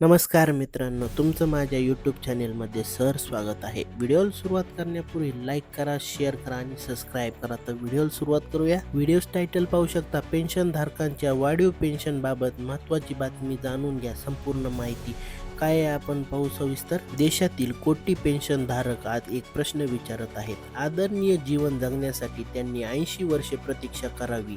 नमस्कार मित्रांनो तुमचं माझ्या यूट्यूब चॅनेलमध्ये सर स्वागत आहे. व्हिडिओला सुरुवात करण्यापूर्वी लाईक करा शेअर करा आणि सबस्क्राईब करा. तर व्हिडिओला सुरुवात करूया. व्हिडिओ टायटल पाहू शकता. पेन्शन धारकांच्या वाढीव पेन्शन बाबत महत्त्वाची बातमी जाणून घ्या. संपूर्ण माहिती काय आहे आपण पाहू सविस्तर? देशातील कोटी पेन्शन धारक आज एक प्रश्न विचारत आहेत. आदरणीय जीवन जगण्यासाठी त्यांनी ऐंशी वर्षे प्रतीक्षा करावी.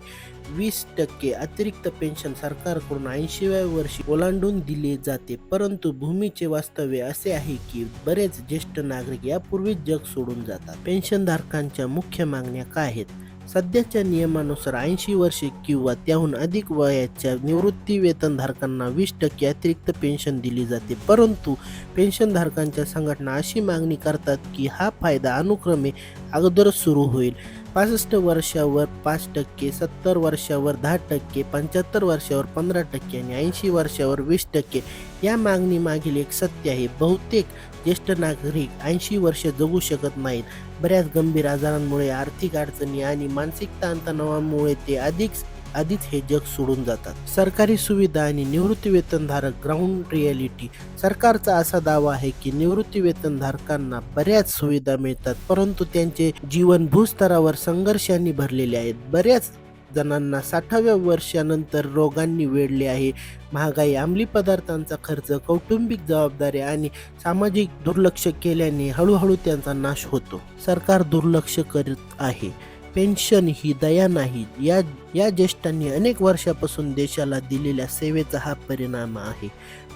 वीस टक्के अतिरिक्त पेन्शन सरकारकडून ऐंशीव्या वर्षी ओलांडून दिले जाते. परंतु भूमीचे वास्तव्य असे आहे की बरेच ज्येष्ठ नागरिक यापूर्वीच जग सोडून जातात. पेन्शनधारकांच्या मुख्य मागण्या काय आहेत? सध्याच्या नियमानुसार ऐंशी वर्षे किंवा त्याहून अधिक वयाच्या निवृत्ती वेतनधारकांना वीस टक्के अतिरिक्त पेन्शन दिली जाते. परंतु पेन्शनधारकांच्या संघटना अशी मागणी करतात की हा फायदा अनुक्रमे अगोदरच सुरू होईल. पासष्ट वर्षावर पाच टक्के सत्तर वर्षावर दहा टक्के पंच्याहत्तर वर्षावर पंधरा टक्के आणि ऐंशी वर्षावर वीस टक्के या मागणी मागील एक सत्य आहे. बहुतेक ज्येष्ठ नागरिक ऐंशी वर्ष जगू शकत नाहीत. बऱ्याच गंभीर आजारांमुळे आर्थिक अडचणी आणि मानसिक ताणतणावामुळे ते अधिक आधीच हे जग सोडून जातात. सरकारी सुविधा आणि निवृत्ती वेतनधारक ग्राउंड रियालिटी सरकारचा असा दावा आहे की निवृत्ती वेतनधारकांना बऱ्याच सुविधा मिळतात परंतु त्यांचे जीवन भूस्तरावर संघर्षांनी भरलेले आहेत. बऱ्याच जणांना साठाव्या वर्षानंतर रोगांनी वेढले आहे. महागाई अंमली पदार्थांचा खर्च कौटुंबिक जबाबदारी आणि सामाजिक दुर्लक्ष केल्याने हळूहळू त्यांचा नाश होतो. सरकार दुर्लक्ष करत आहे. पेन्शन ही दया नाही. या या ज्येष्ठांनी अनेक वर्षापासून देशाला दिलेल्या सेवेचा हा परिणाम आहे.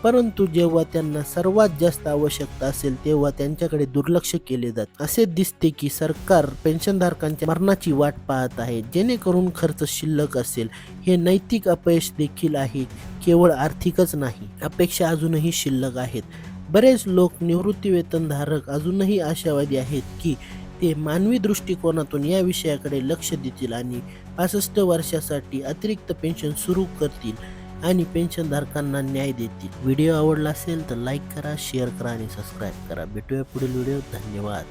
परंतु जेव्हा त्यांना सर्वात जास्त आवश्यकता असेल तेव्हा त्यांच्याकडे दुर्लक्ष केले जाते. असे दिसते की सरकार पेन्शनधारकांच्या मरणाची वाट पाहत आहे जेणेकरून खर्च शिल्लक असेल. हे नैतिक अपयश देखील आहे केवळ आर्थिकच नाही अपेक्षा अजूनही शिल्लक आहेत. बरेच लोक निवृत्ती वेतनधारक अजूनही आशावादी आहेत की ते मानवी दृष्टिकोनातून या विषयाकडे लक्ष देतील आणि पासष्ट वर्षासाठी अतिरिक्त पेन्शन सुरू करतील आणि पेन्शनधारकांना न्याय देतील. व्हिडिओ आवडला असेल तर लाईक करा शेअर करा आणि सबस्क्राईब करा. भेटूया पुढील व्हिडिओ धन्यवाद.